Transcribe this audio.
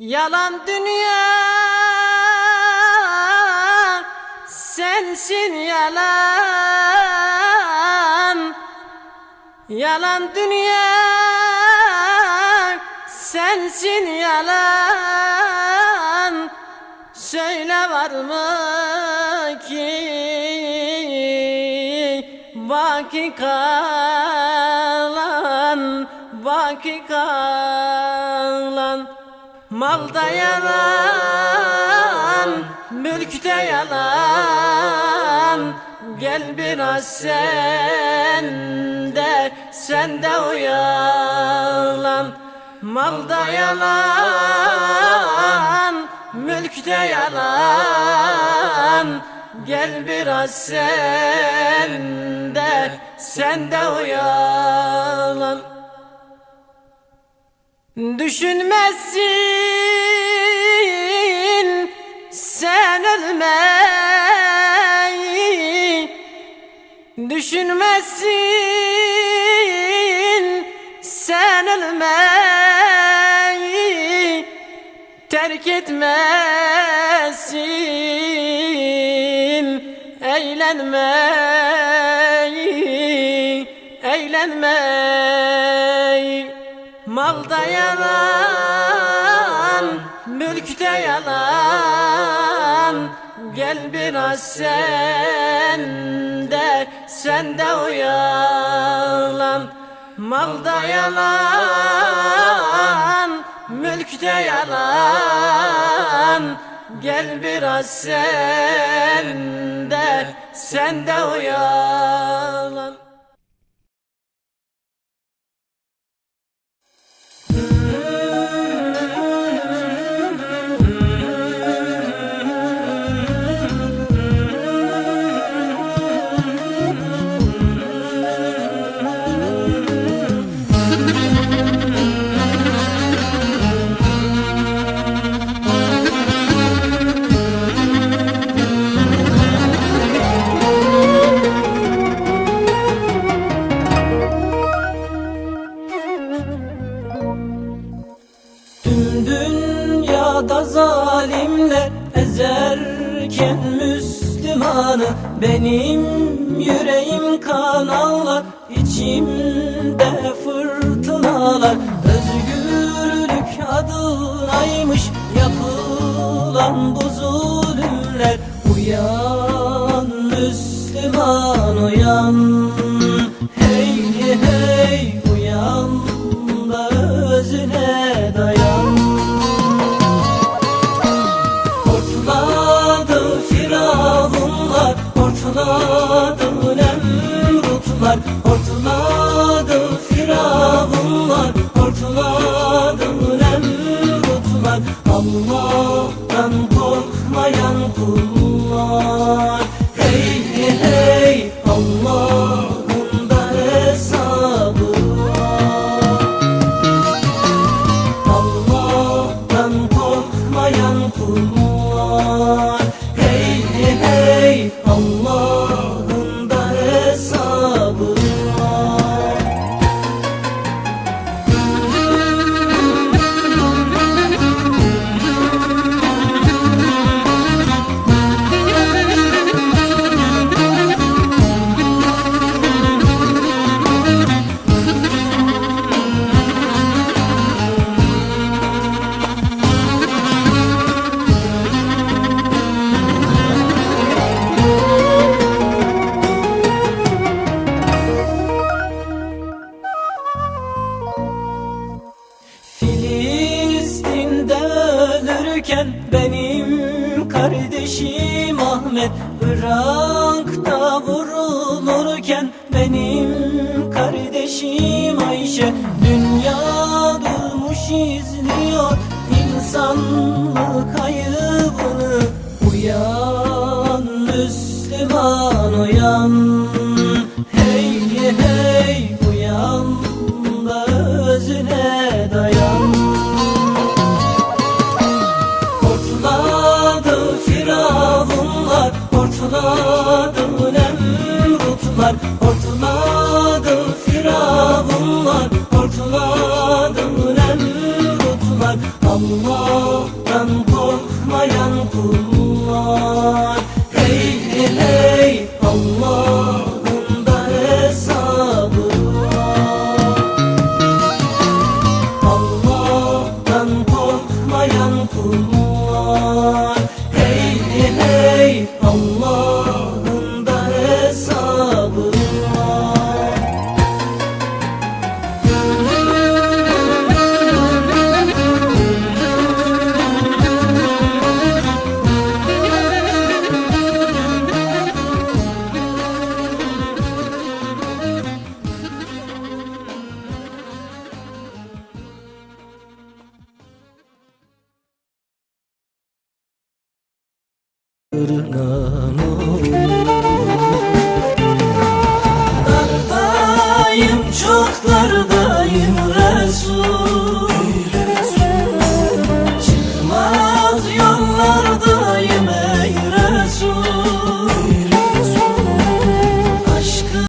Yalan dünya sensin yalan. Yalan dünya sensin yalan. Söyle var mı ki baki kalan baki kalan Malda yalan, mülkte yalan. Gel biraz sen de, sen de uyalan. Malda yalan, mülkte yalan. Gel biraz sen de, sen de uyalan Düşünmezsin sen ölmeyi. Düşünmezsin sen ölmeyi. Terk etmezsin eğlenmeyi Eğlenmeyi Malda yalan, mülkte yalan Gel biraz sen de, sen de uyalan Malda yalan, mülkte yalan Gel biraz sen de, sen de uyalan Dünyada zalimler ezerken Müslümanı Benim yüreğim kan ağlar içimde fırtınalar. Özgürlük adınaymış yapılan bu zulümler. Uyan Müslüman uyan Allah'tan korkmayan kullar ölürken benim kardeşim Ahmet Irak'ta vurulurken benim kardeşim Ayşe Dünya durmuş izliyor. İnsanlık ayıbını Uyan Müslüman uyan Allah'tan Dardayım çok dardayım Resul.